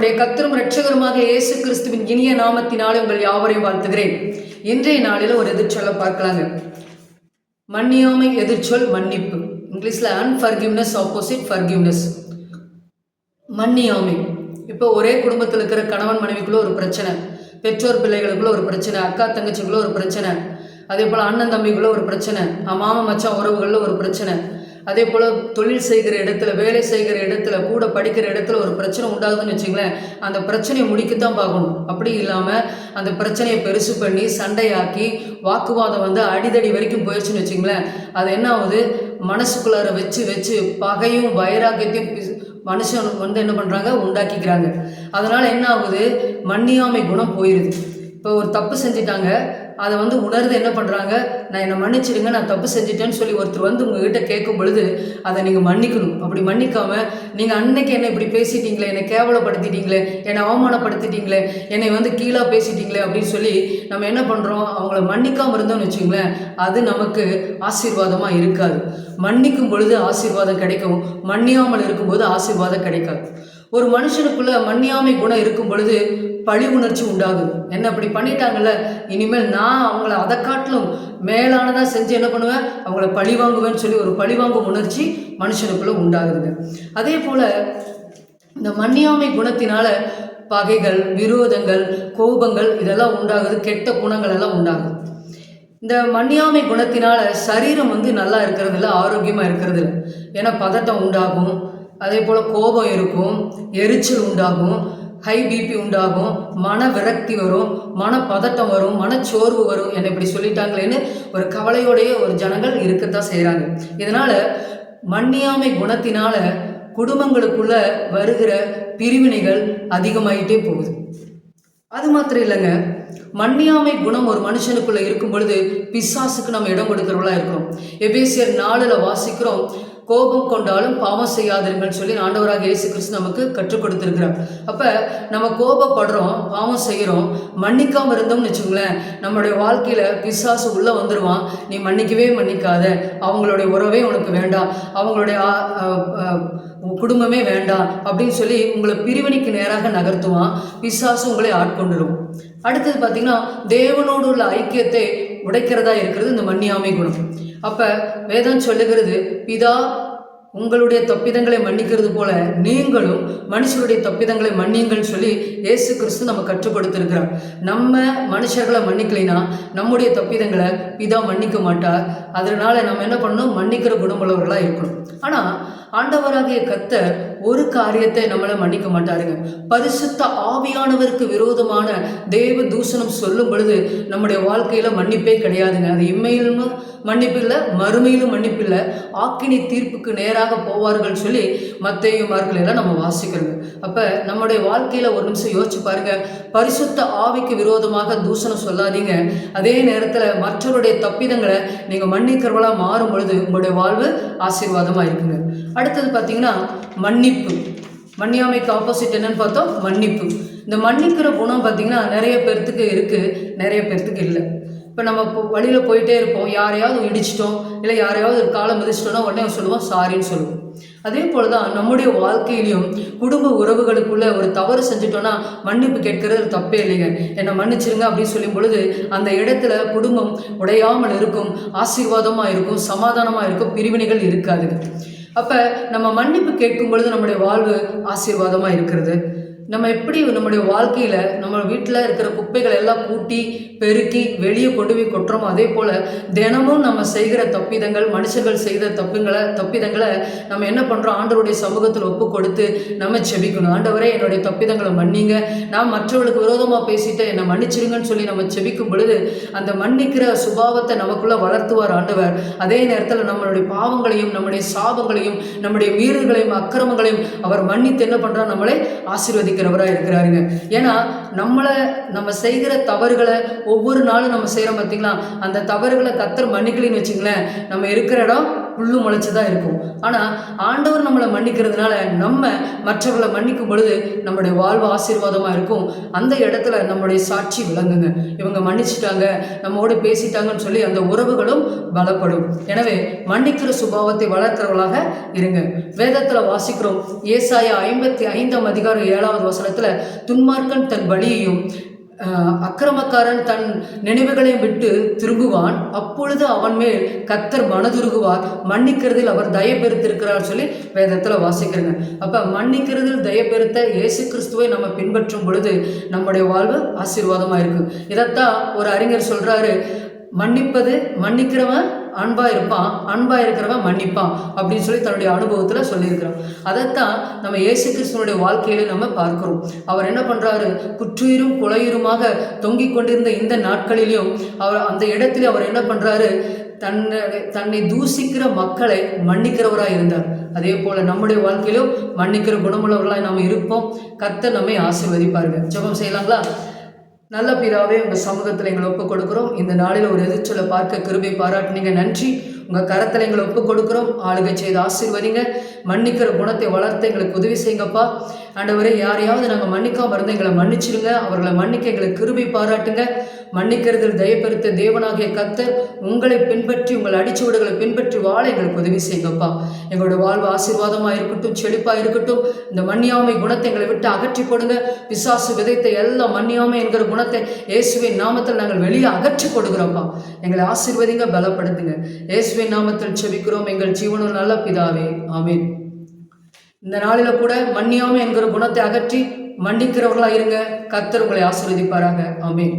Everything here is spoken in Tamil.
கத்தரும் ரட்சகருமாக இயேசு கிறிஸ்துவின் இனிய நாமத்தினாலே உங்கள் யாவரையும் வாழ்த்துகிறேன். இன்றைய நாளில் ஒரு எதிர்ச்சொல்ல பார்க்கலாங்க. மன்னியாமை எதிர்ச்சொல் மன்னிப்பு. இங்கிலீஷில் அன்ஃபர்கிவ்னஸ் ஆப்போசிட் ஃபர்கிவ்னஸ் மன்னியாமை. இப்போ ஒரே குடும்பத்தில் இருக்கிற கணவன் மனைவிக்குள்ள ஒரு பிரச்சனை. பெற்றோர் பிள்ளைகளுக்குள்ள ஒரு பிரச்சனை. அக்கா தங்கச்சிக்குள்ள ஒரு பிரச்சனை. அதே போல் அண்ணன் தம்பிக்குள்ள ஒரு பிரச்சனை. மாமன் மச்சான் உறவுகளில் ஒரு பிரச்சனை. அதே போல் தொழில் செய்கிற இடத்துல வேலை செய்கிற இடத்துல கூட படிக்கிற இடத்துல ஒரு பிரச்சனை உண்டாகுதுன்னு வச்சுங்களேன் அந்த பிரச்சனையை முடிக்கத்தான் பார்க்கணும். அப்படி இல்லாமல் அந்த பிரச்சனையை பெருசு பண்ணி சண்டையாக்கி வாக்குவாதம் வந்து அடிதடி வரைக்கும் போயிடுச்சுன்னு வச்சுங்களேன் அது என்ன ஆகுது? மனசுக்குள்ளார வச்சு வச்சு பகையும் வைராக்கியத்தையும் மனுஷன் வந்து என்ன பண்ணுறாங்க உண்டாக்கிக்கிறாங்க. அதனால் என்ன ஆகுது? மன்னியாமை குணம் போயிடுது இப்போ ஒரு தப்பு செஞ்சிட்டாங்க அதை வந்து உணர்ந்து என்ன பண்ணுறாங்க நான் என்னை மன்னிச்சிடுங்க நான் தப்பு செஞ்சிட்டேன்னு சொல்லி ஒருத்தர் வந்து உங்ககிட்ட கேட்கும் பொழுது அதை நீங்கள் மன்னிக்கணும். அப்படி மன்னிக்காமல் நீங்கள் அன்னைக்கு என்னை இப்படி பேசிட்டீங்களே என்னை கேவலப்படுத்திட்டீங்களே என்னை அவமானப்படுத்திட்டீங்களே என்னை வந்து கீழாக பேசிட்டீங்களே அப்படின்னு சொல்லி நம்ம என்ன பண்ணுறோம் அவங்கள மன்னிக்காமல் இருந்தோம்னு வச்சுங்களேன் அது நமக்கு ஆசீர்வாதமாக இருக்காது. மன்னிக்கும் பொழுது ஆசீர்வாதம் கிடைக்கும். மன்னியாமல் இருக்கும்போது ஆசீர்வாதம் கிடைக்காது. ஒரு மனுஷனுக்குள்ள மன்னியாமை குணம் இருக்கும் பொழுது பழி உணர்ச்சி உண்டாகுது. என்ன அப்படி பண்ணிட்டாங்கல்ல? இனிமேல் நான் அவங்கள அதை காட்டிலும் மேலானதாக செஞ்சு என்ன பண்ணுவேன்? அவங்கள பழி வாங்குவேன்னு சொல்லி ஒரு பழி வாங்கும் உணர்ச்சி மனுஷனுக்குள்ளே உண்டாகுதுங்க. அதே போல் இந்த மன்னியாமை குணத்தினால பகைகள் விரோதங்கள் கோபங்கள் இதெல்லாம் உண்டாகுது. கெட்ட குணங்கள் எல்லாம் உண்டாகுது. இந்த மன்னியாமை குணத்தினால சரீரம் வந்து நல்லா இருக்கிறது இல்லை ஆரோக்கியமாக இருக்கிறது இல்லை ஏன்னா பதட்டம் உண்டாகும். அதே போல் கோபம் இருக்கும் எரிச்சல் உண்டாகும் ஹை பிபி உண்டாகும் மன விரக்தி வரும் மன பதட்டம் வரும் மனச்சோர்வு வரும் என்னை இப்படி சொல்லிட்டாங்களேன்னு ஒரு கவலையோடைய ஒரு ஜனங்கள் இருக்கத்தான் செய்கிறாங்க இதனால் மன்னியாமை குணத்தினால குடும்பங்களுக்குள்ள வருகிற பிரிவினைகள் அதிகமாயிட்டே போகுது. அது மாத்திரம் இல்லைங்க. மன்னியாமை குணம் ஒரு மனுஷனுக்குள்ள இருக்கும் பொழுது பிசாசுக்கு நம்ம இடம் கொடுக்கிறவங்களா இருக்கிறோம். எபேசியர் நாளில் வாசிக்கிறோம். கோபம் கொண்டாலும் பாவம் செய்யாதீர்கள் சொல்லி ஆண்டவராக இயேசு கிறிஸ்து நமக்கு கற்றுக் கொடுத்துருக்கிறார். அப்போ நம்ம கோபப்படுறோம் பாவம் செய்கிறோம் மன்னிக்காமல் இருந்தோம்னு வச்சுங்களேன் நம்மளுடைய வாழ்க்கையில் பிசாசு உள்ளே வந்துடுவான் நீ மன்னிக்கவே மன்னிக்காத. அவங்களுடைய உறவே உனக்கு வேண்டாம். அவங்களுடைய குடும்பமே வேண்டாம் அப்படின்னு சொல்லி உங்களை பிரிவினைக்கு நேராக நகர்த்துவான். பிசாசு உங்களை ஆட்கொண்டுடும் அடுத்தது பார்த்தீங்கன்னா தேவனோடு உள்ள ஐக்கியத்தை உடைக்கிறதா இருக்கிறது இந்த மன்னியாமை குணம். அப்போ வேதம் சொல்லுகிறது பிதா உங்களுடைய தப்பிதங்களை மன்னிக்கிறது போல நீங்களும் மனுஷருடைய தப்பிதங்களை மன்னியுங்கள்னு சொல்லி ஏசு கிறிஸ்து நம்ம கற்றுப்படுத்திருக்கிறார் நம்ம மனுஷர்களை மன்னிக்கலைன்னா நம்முடைய தப்பிதங்களை பிதா மன்னிக்க மாட்டார். அதனால நம்ம என்ன பண்ணணும்? மன்னிக்கிற குணமுள்ளவர்களாக இருக்கணும். ஆனால் ஆண்டவராகிய கத்தர் ஒரு காரியத்தை நம்மளை மன்னிக்க மாட்டாருங்க. பரிசுத்த ஆவியானவருக்கு விரோதமான தேவ தூஷணம் சொல்லும் பொழுது நம்முடைய வாழ்க்கையில் மன்னிப்பே கிடையாதுங்க. அது இம்மையிலும் மன்னிப்பு இல்லை மறுமையிலும் மன்னிப்பு இல்லை. ஆக்கினி தீர்ப்புக்கு நேராக போவார்கள் சொல்லி மத்தேயு எல்லாம் நம்ம வாசிக்கிறோங்க. அப்போ நம்முடைய வாழ்க்கையில் ஒரு நிமிஷம் யோசிச்சு பாருங்க. பரிசுத்த ஆவிக்கு விரோதமாக தூஷணம் சொல்லாதீங்க. அதே நேரத்தில் மற்றவருடைய தப்பிதங்களை நீங்கள் மன்னிக்கிறவளாக மாறும் பொழுது உங்களுடைய வாழ்வு ஆசீர்வாதமாக இருக்குங்க. அடுத்தது பார்த்தீங்கன்னா மன்னிப்பு. மன்னியாமைக்கு ஆப்போசிட் என்னன்னு பார்த்தோம் மன்னிப்பு. இந்த மன்னிக்கிற குணம் பார்த்தீங்கன்னா நிறைய பேர்த்துக்கு இருக்குது நிறைய பேர்த்துக்கு இல்லை. இப்போ நம்ம இப்போ வழியில் போயிட்டே இருப்போம் யாரையாவது இடிச்சிட்டோம் இல்லை யாரையாவது ஒரு காலம் மிதிச்சிட்டோம்னா உடனே சொல்லுவோம் சாரின்னு சொல்லுவோம். அதே போல தான் நம்முடைய வாழ்க்கையிலையும் குடும்ப உறவுகளுக்குள்ளே ஒரு தவறு செஞ்சுட்டோன்னா மன்னிப்பு கேட்கறது தப்பே இல்லைங்க. என்னை மன்னிச்சிருங்க அப்படின்னு சொல்லும் பொழுது அந்த இடத்துல குடும்பம் உடையாமல் இருக்கும் ஆசீர்வாதமாக இருக்கும் சமாதானமாக இருக்கும் பிரிவினைகள் இருக்காது அப்போ நம்ம மன்னிப்பு கேட்கும் பொழுது நம்முடைய வாழ்வு ஆசீர்வாதமாக இருக்கிறது. நம்ம எப்படி நம்முடைய வாழ்க்கையில் நம்ம வீட்டில் இருக்கிற குப்பைகளை எல்லாம் கூட்டி பெருக்கி வெளியே கொண்டு போய் கொட்டுறோமோ அதே போல் தினமும் நம்ம செய்கிற தப்பிதங்கள் மனுஷர்கள் செய்த தப்புங்களை தப்பிதங்களை நம்ம என்ன பண்ணுறோம் ஆண்டவருடைய சமூகத்தில் ஒப்பு கொடுத்து நம்ம செபிக்கணும். ஆண்டவரே என்னுடைய தப்பிதங்களை மன்னிங்க. நான் மற்றவர்களுக்கு விரோதமாக பேசிட்டு என்னை மன்னிச்சிருங்கன்னு சொல்லி நம்ம செபிக்கும் பொழுது அந்த மன்னிக்கிற சுபாவத்தை நமக்குள்ளே வளர்த்துவார் ஆண்டவர். அதே நேரத்தில் நம்மளுடைய பாவங்களையும் நம்முடைய சாபங்களையும் நம்முடைய வீரர்களையும் அக்கிரமங்களையும் அவர் மன்னித்து என்ன பண்ணுறார் நம்மளை ஆசீர்வதிக்கிறவராக இருக்கிறாருங்க. ஏன்னா நம்மளை நம்ம செய்கிற தவறுகளை ஒவ்வொரு நாளும் நம்ம செய்கிறோம் பார்த்தீங்களா அந்த தவறுகளை கத்தர் மன்னிக்கலின்னு வச்சுங்களேன் நம்ம இருக்கிற இடம் புல்லு முளைச்சு தான் இருக்கும். ஆனால் ஆண்டவர் நம்மளை மன்னிக்கிறதுனால நம்ம மற்றவர்களை மன்னிக்கும் பொழுது நம்முடைய வாழ்வு ஆசீர்வாதமாக இருக்கும். அந்த இடத்துல நம்முடைய சாட்சி விளங்குங்க. இவங்க மன்னிச்சிட்டாங்க நம்மோடு பேசிட்டாங்கன்னு சொல்லி அந்த உறவுகளும் பலப்படும். எனவே மன்னிக்கிற சுபாவத்தை வளர்க்கிறவர்களாக இருங்க. வேதத்தில் வாசிக்கிறோம். ஏசாயா ஐம்பத்தி ஐந்தாம் அதிகாரம் ஏழாவது வசனத்தில் துன்மார்க்கன் தன் வழியையும் அக்கிரமக்காரன் தன் நினைவுகளை விட்டு திரும்புவான். அப்பொழுது அவன் மேல் கத்தர் மனதுருகுவார். மன்னிக்கிறதில் அவர் தயபெருத்திருக்கிறார் சொல்லி வேதத்தில் வாசிக்கிறேங்க. அப்போ மன்னிக்கிறதில் தயபெருத்த இயேசு கிறிஸ்துவை நம்ம பின்பற்றும் பொழுது நம்முடைய வாழ்வு ஆசீர்வாதமாக இருக்கும் இதைத்தான் ஒரு அறிஞர் சொல்கிறாரு மன்னிப்பது மன்னிக்கிறவன் அன்பாக இருப்பான் அன்பாக இருக்கிறவன் மன்னிப்பான் அப்படின்னு சொல்லி தன்னுடைய அனுபவத்தில் சொல்லியிருக்கிறான். அதைத்தான் நம்ம இயேசு கிறிஸ்துவனுடைய வாழ்க்கையில நம்ம பார்க்கிறோம். அவர் என்ன பண்ணுறாரு குற்றுயிரும் குலையுருமாக தொங்கிக் கொண்டிருந்த இந்த நாட்களிலும் அவர் அந்த இடத்துல அவர் என்ன பண்ணுறாரு தன்னை தன்னை தூசிக்கிற மக்களை மன்னிக்கிறவராக இருந்தார். அதே போல் நம்முடைய வாழ்க்கையிலும் மன்னிக்கிற குணமுள்ளவர்களாக நாம் இருப்போம். கத்தை நம்மை ஆசீர்வதிப்பார்கள் ஜபம் செய்யலாங்களா? நல்ல பிதாவே உங்கள் சமூகத்தில் எங்களை ஒப்புக் கொடுக்குறோம் இந்த நாளில் ஒரு எதிர்ச்சொலை பார்க்க கிருபை பாராட்டுனீங்க. நன்றி. உங்கள் கரத்தில் எங்களை ஒப்புக் கொடுக்குறோம். ஆளுகை செய்து ஆசீர்வதிங்க. மன்னிக்கிற குணத்தை வளர்த்து எங்களுக்கு உதவி செய்யுங்கப்பா. ஆண்டவரே யாரையாவது நாங்கள் மன்னிக்காமல் இருந்து எங்களை மன்னிச்சிடுங்க அவர்களை மன்னிக்க எங்களுக்கு கிருபை பாராட்டுங்க. மன்னிக்கிறதில் தயப்பெருத்த தேவனாகிய கத்தர் உங்களை பின்பற்றி உங்கள் அடிச்சுவடுகளை பின்பற்றி வாழ எங்களுக்கு உதவி செய்யுங்கப்பா. எங்களோட வாழ்வு ஆசீர்வாதமாக இருக்கட்டும் செழிப்பாக இருக்கட்டும். இந்த மன்னியாமை குணத்தை எங்களை விட்டு அகற்றி போடுங்க பிசாசு விதைத்த எல்லா மன்னியாமை என்கிற குணத்தை இயேசுவின் நாமத்தில் நாங்கள் வெளியே அகற்றி கொடுக்குறோம்ப்பா. எங்களை ஆசீர்வதிங்க பலப்படுத்துங்க. இயேசுவின் நாமத்தில் செபிக்கிறோம். எங்கள் ஜீவனும் நல்ல பிதாவே ஆமீன். இந்த நாளில கூட மன்னியாமை என்கிற குணத்தை அகற்றி மன்னிக்கிறவர்களா இருங்க கத்தர் உங்களை ஆசீர்வதிப்பாராக ஆமீன்.